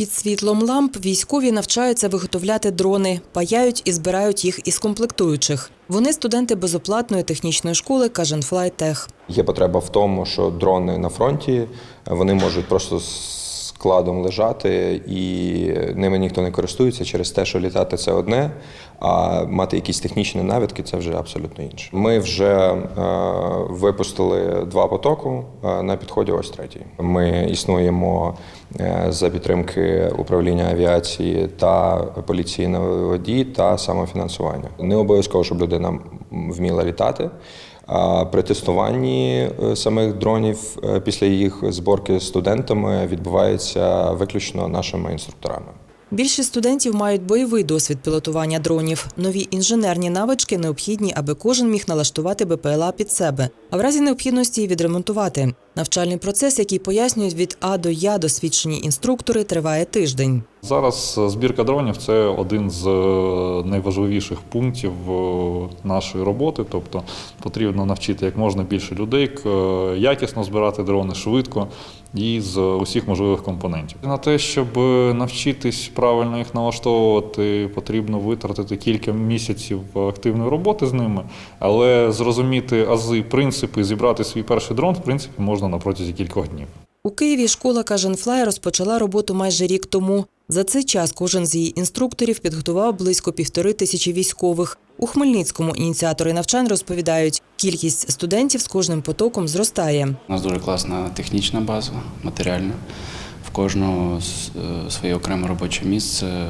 Під світлом ламп військові навчаються виготовляти дрони, паяють і збирають їх із комплектуючих. Вони студенти безоплатної технічної школи Каженфлайтех. Є потреба в тому, що дрони на фронті вони можуть просто складом лежати, і ними ніхто не користується через те, що літати це одне, а мати якісь технічні навідки це вже абсолютно інше. Ми вже е, випустили два потоку е, на підході. Ось третій. Ми існуємо е, за підтримки управління авіації та поліції на воді та самофінансування. Не обов'язково, щоб людина вміла літати. При тестуванні е, самих дронів е, після їх зборки студентами відбувається виключно нашими інструкторами. Більшість студентів мають бойовий досвід пілотування дронів. Нові інженерні навички необхідні, аби кожен міг налаштувати БПЛА під себе, а в разі необхідності відремонтувати. Навчальний процес, який пояснюють від А до Я досвідчені інструктори, триває тиждень. Зараз е, збірка дронів це один з е, найважливіших пунктів е, нашої роботи. Тобто потрібно навчити як можна більше людей якісно збирати дрони швидко і з усіх можливих компонентів. На те, щоб навчитись правильно їх налаштовувати, потрібно витратити кілька місяців активної роботи з ними, але зрозуміти ази, принципи, зібрати свій перший дрон, в принципі, можна на протязі кількох днів. У Києві школа Каженфлай розпочала роботу майже рік тому. За цей час кожен з її інструкторів підготував близько півтори тисячі військових. У Хмельницькому ініціатори навчань розповідають, кількість студентів з кожним потоком зростає. У нас дуже класна технічна база, матеріальна. В кожного е, своє окреме робоче місце,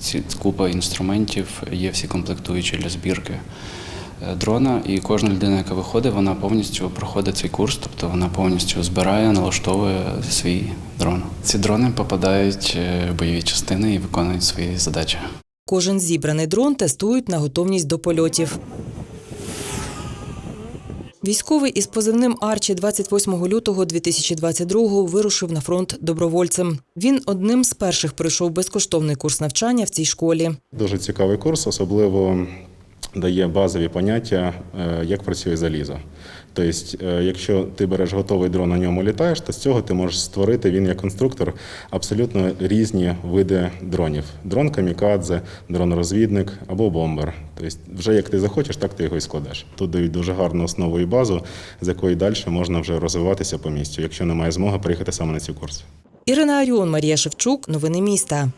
ці купа інструментів, є всі комплектуючі для збірки дрона. І кожна людина, яка виходить, вона повністю проходить цей курс, тобто вона повністю збирає, налаштовує свій дрон. Ці дрони попадають е, в бойові частини і виконують свої задачі. Кожен зібраний дрон тестують на готовність до польотів. Військовий із позивним Арчі 28 лютого 2022 вирушив на фронт добровольцем. Він одним з перших пройшов безкоштовний курс навчання в цій школі. Дуже цікавий курс, особливо дає базові поняття, е, як працює залізо. Тобто, е, якщо ти береш готовий дрон, на ньому літаєш, то з цього ти можеш створити він як конструктор абсолютно різні види дронів: дрон камікадзе, дрон-розвідник або бомбер. Тобто, вже як ти захочеш, так ти його і складеш. Тут дають дуже гарну основу і базу, з якої далі можна вже розвиватися по місцю, якщо немає змоги приїхати саме на ці курси. Ірина Аріон, Марія Шевчук. Новини міста.